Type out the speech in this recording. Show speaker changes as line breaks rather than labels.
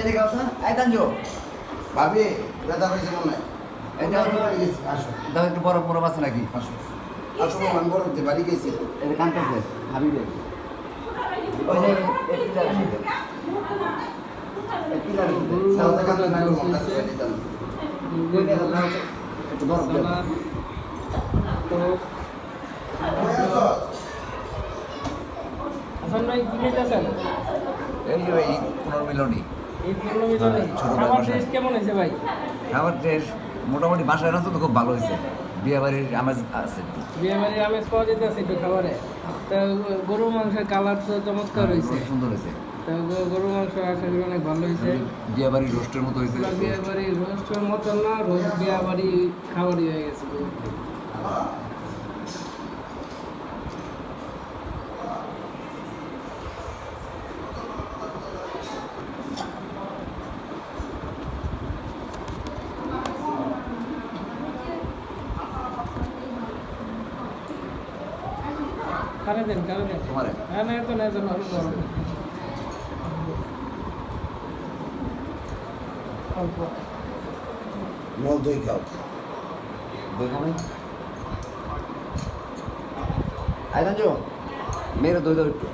এদিকে আসো এই তানজু।
ভাবি ব্যথা হয়েছে মনে হয়
তো।
আসো।
দাও একটু বরফ বরফ আছে নাকি?
আসো। আসো আমি বড় হতে বাড়ি গেছি।
এটা কানতেছে হাবিবে ওই যে পিলার। পিলার। না করব, কাছে দিতাম। একটু বরফ এই পুনর্মিলনী। হ্যাঁ,
কেমন হয়েছে ভাই?
খাবার টেস্ট মোটামুটি বাসায় রান্না তো খুব ভালো হয়েছে। বিয়ে বাড়ির আমেজ আছে
বিয়ে বাড়ির আমেজ পাওয়া যেতেছে একটু খাবারে। তা গরু মাংসের কালার তো চমৎকার হয়েছে।
সুন্দর হয়েছে।
তা গরু মাংস আশা করি অনেক ভালো হয়েছে।
বিয়ে বাড়ির রোস্টের মতো হয়েছে।
বিয়ে বাড়ি রোস্টের মতন না রোজ বিয়ে বাড়ি খাবারই হয়ে গেছে। কারে দেন কারে দেন।
তোমার।
হ্যাঁ না তো না তো না অল্প।
মল দই খাও।
দই খাবে আই তানজু মেরে দই দাও একটু।